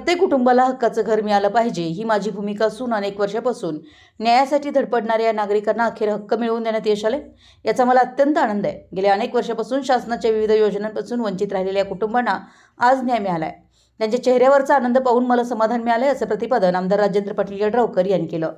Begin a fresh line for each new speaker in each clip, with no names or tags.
प्रत्येक कुटुंबाला हक्काचं घर मिळालं पाहिजे ही माझी भूमिका असून अनेक वर्षापासून. न्यायासाठी धडपडणाऱ्या या नागरिकांना अखेर हक्क मिळवून देण्यात यश आले याचा मला अत्यंत आनंद आहे. गेल्या अनेक वर्षापासून शासनाच्या विविध योजनांपासून वंचित राहिलेल्या कुटुंबांना आज न्याय मिळाला आहे त्यांच्या चेहऱ्यावरचा आनंद पाहून मला समाधान मिळाले असं प्रतिपादन आमदार राजेंद्र पाटील यड्रावकर यांनी केलं.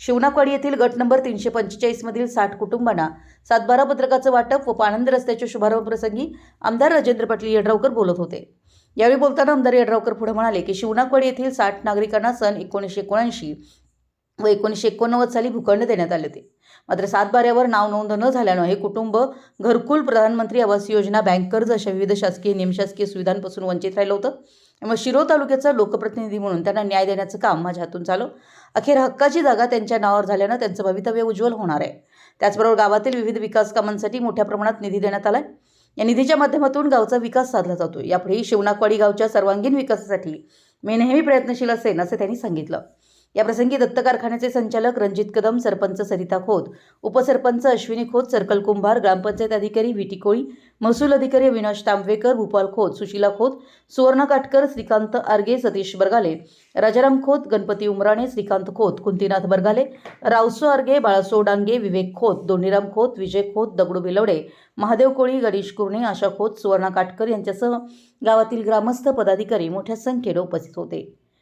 शिवनाकवाडी येथील गट नंबर तीनशे पंचेचाळीसमधील साठ कुटुंबांना सातबारा पत्रकाचं वाटप व पाणंद रस्त्याच्या शुभारंभ प्रसंगी आमदार राजेंद्र पाटील यड्रावकर बोलत होते. यावेळी बोलताना आमदार यड्रावकर पुढे म्हणाले की शिवनाकवाडी येथील साठ नागरिकांना सन एकोणीसशे एकोणऐंशी व एकोणीसशे एकोणनव्वद साली भूखंड देण्यात आले होते. मात्र सातबाऱ्यावर नाव नोंद न झाल्यानं हे कुटुंब घरकुल प्रधानमंत्री आवास योजना बँक कर्ज अशा विविध शासकीय निमशासकीय सुविधांपासून वंचित राहिलं होतं. मग शिरो तालुक्याचा लोकप्रतिनिधी म्हणून त्यांना न्याय देण्याचं काम माझ्या हातून झालं. अखेर हक्काची जागा त्यांच्या नावावर झाल्यानं त्यांचं भवितव्य उज्ज्वल होणार आहे. त्याचबरोबर गावातील विविध विकास कामांसाठी मोठ्या प्रमाणात निधी देण्यात आलाय. या निधीच्या माध्यमातून गावचा विकास साधला जातो. यापुढेही शिवनाकवाडी गावच्या सर्वांगीण विकासासाठी मी नेहमी प्रयत्नशील असेन असं त्यांनी सांगितलं. याप्रसंगी दत्त कारखान्याचे संचालक रणजित कदम सरपंच सरिता खोत उपसरपंच अश्विनी खोत सर्कल कुंभार ग्रामपंचायत अधिकारी व्ही टी कोळी महसूल अधिकारी अविनाश तांबवेकर भूपाल खोत सुशीला खोत सुवर्ण काटकर श्रीकांत आर्गे सतीश बरगाले राजाराम खोत गणपती उमराणे श्रीकांत खोत कुंतीनाथ बरगाले रावसो आर्गे बाळासो डांगे विवेक खोत दोंडीराम खोत विजय खोत दगडू बिलवडे महादेव कोळी गणेश कुर्णे आशा खोत सुवर्णा काटकर यांच्यासह गावातील ग्रामस्थ पदाधिकारी मोठ्या संख्येनं उपस्थित होते.